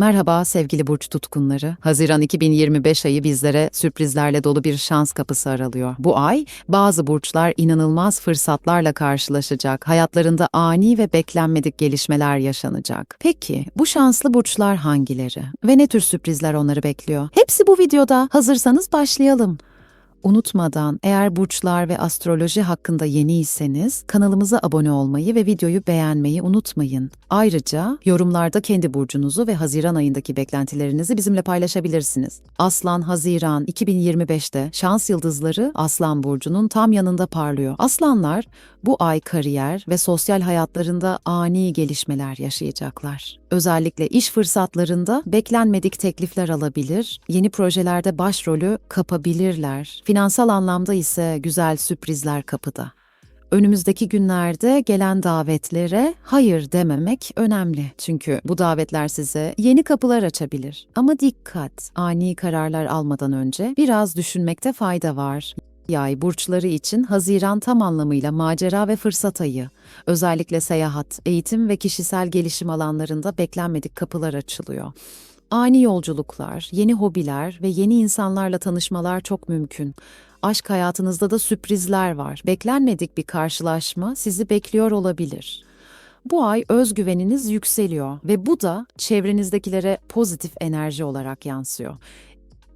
Merhaba sevgili burç tutkunları. Haziran 2025 ayı bizlere sürprizlerle dolu bir şans kapısı aralıyor. Bu ay bazı burçlar inanılmaz fırsatlarla karşılaşacak. Hayatlarında ani ve beklenmedik gelişmeler yaşanacak. Peki bu şanslı burçlar hangileri ve ne tür sürprizler onları bekliyor? Hepsi bu videoda. Hazırsanız başlayalım. Unutmadan eğer burçlar ve astroloji hakkında yeniyseniz kanalımıza abone olmayı ve videoyu beğenmeyi unutmayın. Ayrıca yorumlarda kendi burcunuzu ve Haziran ayındaki beklentilerinizi bizimle paylaşabilirsiniz. Aslan Haziran 2025'te şans yıldızları Aslan burcunun tam yanında parlıyor. Aslanlar bu ay kariyer ve sosyal hayatlarında ani gelişmeler yaşayacaklar. Özellikle iş fırsatlarında beklenmedik teklifler alabilir, yeni projelerde başrolü kapabilirler. Finansal anlamda ise güzel sürprizler kapıda. Önümüzdeki günlerde gelen davetlere hayır dememek önemli. Çünkü bu davetler size yeni kapılar açabilir. Ama dikkat, ani kararlar almadan önce biraz düşünmekte fayda var. Yay burçları için Haziran tam anlamıyla macera ve fırsat ayı. Özellikle seyahat, eğitim ve kişisel gelişim alanlarında beklenmedik kapılar açılıyor. Ani yolculuklar, yeni hobiler ve yeni insanlarla tanışmalar çok mümkün. Aşk hayatınızda da sürprizler var. Beklenmedik bir karşılaşma sizi bekliyor olabilir. Bu ay özgüveniniz yükseliyor ve bu da çevrenizdekilere pozitif enerji olarak yansıyor.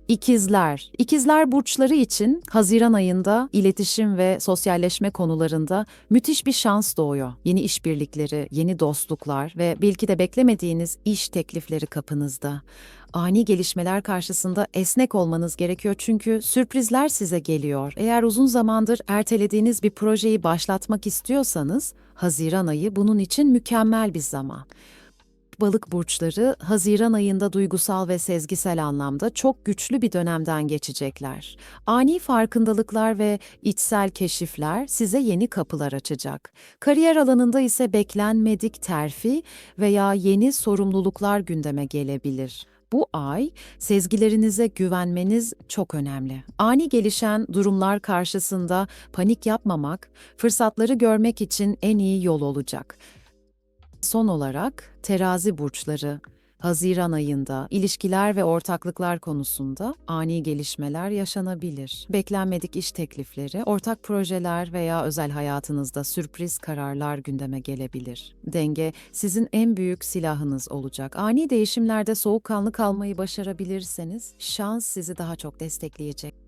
İkizler. İkizler burçları için Haziran ayında iletişim ve sosyalleşme konularında müthiş bir şans doğuyor. Yeni işbirlikleri, yeni dostluklar ve belki de beklemediğiniz iş teklifleri kapınızda. Ani gelişmeler karşısında esnek olmanız gerekiyor çünkü sürprizler size geliyor. Eğer uzun zamandır ertelediğiniz bir projeyi başlatmak istiyorsanız, Haziran ayı bunun için mükemmel bir zaman. Balık burçları Haziran ayında duygusal ve sezgisel anlamda çok güçlü bir dönemden geçecekler. Ani farkındalıklar ve içsel keşifler size yeni kapılar açacak. Kariyer alanında ise beklenmedik terfi veya yeni sorumluluklar gündeme gelebilir. Bu ay sezgilerinize güvenmeniz çok önemli. Ani gelişen durumlar karşısında panik yapmamak, fırsatları görmek için en iyi yol olacak. Son olarak terazi burçları Haziran ayında ilişkiler ve ortaklıklar konusunda ani gelişmeler yaşanabilir. Beklenmedik iş teklifleri, ortak projeler veya özel hayatınızda sürpriz kararlar gündeme gelebilir. Denge sizin en büyük silahınız olacak. Ani değişimlerde soğukkanlı kalmayı başarabilirseniz şans sizi daha çok destekleyecek.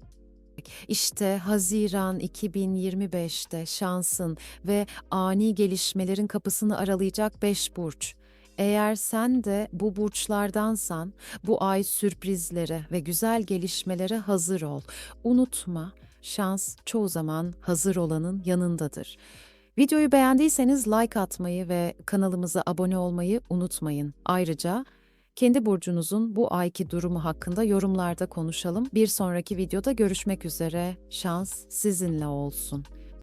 İşte Haziran 2025'te şansın ve ani gelişmelerin kapısını aralayacak 5 burç. Eğer sen de bu burçlardansan bu ay sürprizlere ve güzel gelişmelere hazır ol. Unutma, şans çoğu zaman hazır olanın yanındadır. Videoyu beğendiyseniz like atmayı ve kanalımıza abone olmayı unutmayın. Ayrıca kendi burcunuzun bu ayki durumu hakkında yorumlarda konuşalım. Bir sonraki videoda görüşmek üzere. Şans sizinle olsun.